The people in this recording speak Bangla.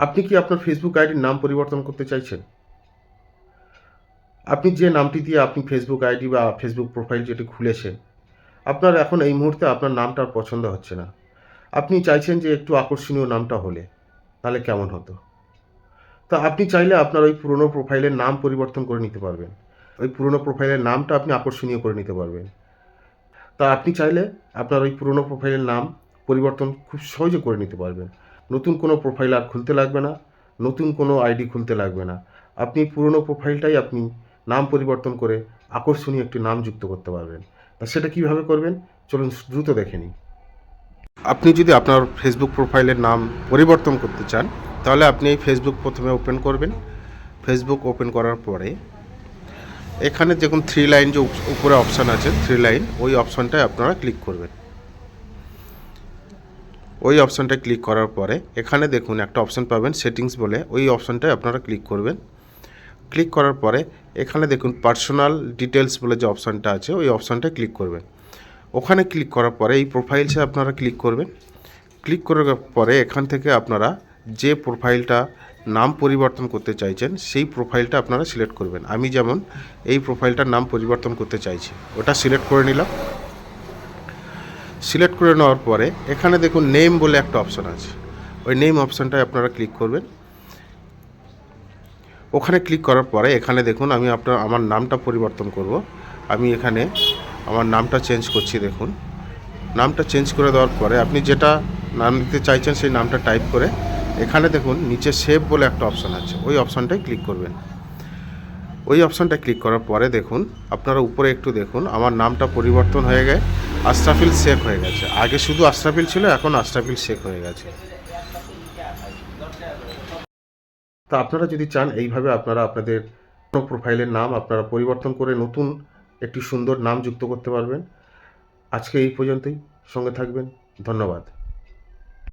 আপনি কি আপনার ফেসবুক আইডির নাম পরিবর্তন করতে চাইছেন? আপনি যে নামটি দিয়ে আপনি ফেসবুক আইডি বা ফেসবুক প্রোফাইল যেটি খুলেছেন, আপনার এখন এই মুহূর্তে আপনার নামটা আর পছন্দ হচ্ছে না। আপনি চাইছেন যে একটু আকর্ষণীয় নামটা হলে, তাহলে কেমন হতো? তা আপনি চাইলে আপনার ওই পুরনো প্রোফাইলের নাম পরিবর্তন করে নিতে পারবেন। ওই পুরনো প্রোফাইলের নামটা আপনি আকর্ষণীয় করে নিতে পারবেন। তা আপনি চাইলে আপনার ওই পুরনো প্রোফাইলের নাম পরিবর্তন খুব সহজে করে নিতে পারবেন। নতুন কোনো প্রোফাইল আর খুলতে লাগবে না, নতুন কোনো আইডি খুলতে লাগবে না। আপনি পুরনো প্রোফাইলটাই আপনি নাম পরিবর্তন করে আকর্ষণীয় একটি নাম যুক্ত করতে পারবেন। তা সেটা কীভাবে করবেন? চলুন দ্রুত দেখে নিই। আপনি যদি আপনার ফেসবুক প্রোফাইলের নাম পরিবর্তন করতে চান, তাহলে আপনি এই ফেসবুক প্রথমে ওপেন করবেন। ফেসবুক ওপেন করার পরে এখানে দেখুন থ্রি লাইন যে উপরে অপশান আছে থ্রি লাইন ওই অপশানটায় আপনারা ক্লিক করবেন। ওই অপশানটা ক্লিক করার পরে এখানে দেখুন একটা অপশান পাবেন সেটিংস বলে। ওই অপশানটায় আপনারা ক্লিক করবেন। ক্লিক করার পরে এখানে দেখুন পার্সোনাল ডিটেলস বলে যে অপশানটা আছে, ওই অপশানটায় ক্লিক করবেন। ওখানে ক্লিক করার পরে এই প্রোফাইলসে আপনারা ক্লিক করবেন। ক্লিক করার পরে এখান থেকে আপনারা যে প্রোফাইলটা নাম পরিবর্তন করতে চাইছেন, সেই প্রোফাইলটা আপনারা সিলেক্ট করবেন। আমি যেমন এই প্রোফাইলটার নাম পরিবর্তন করতে চাইছি, ওটা সিলেক্ট করে নিলাম। সিলেক্ট করে নেওয়ার পরে এখানে দেখুন নেম বলে একটা অপশান আছে। ওই নেম অপশানটায় আপনারা ক্লিক করবেন। ওখানে ক্লিক করার পরে এখানে দেখুন আমি আপনার, আমার নামটা পরিবর্তন করব। আমি এখানে আমার নামটা চেঞ্জ করছি, দেখুন। নামটা চেঞ্জ করে দেওয়ার পরে আপনি যেটা নাম দিতে চাইছেন সেই নামটা টাইপ করে এখানে দেখুন নিচে সেভ বলে একটা অপশান আছে। ওই অপশানটায় ক্লিক করবেন। ওই অপশানটা ক্লিক করার পরে দেখুন, আপনারা উপরে একটু দেখুন, আমার নামটা পরিবর্তন হয়ে গেছে। আশরাফিল শেখ হয়ে গেছে। আগে শুধু আশরাফিল ছিল, এখন আশরাফিল শেখ হয়ে গেছে। তা আপনারা যদি চান, এইভাবে আপনারা আপনাদের কোনো প্রোফাইলের নাম আপনারা পরিবর্তন করে নতুন একটি সুন্দর নাম যুক্ত করতে পারবেন। আজকে এই পর্যন্তই। সঙ্গে থাকবেন। ধন্যবাদ।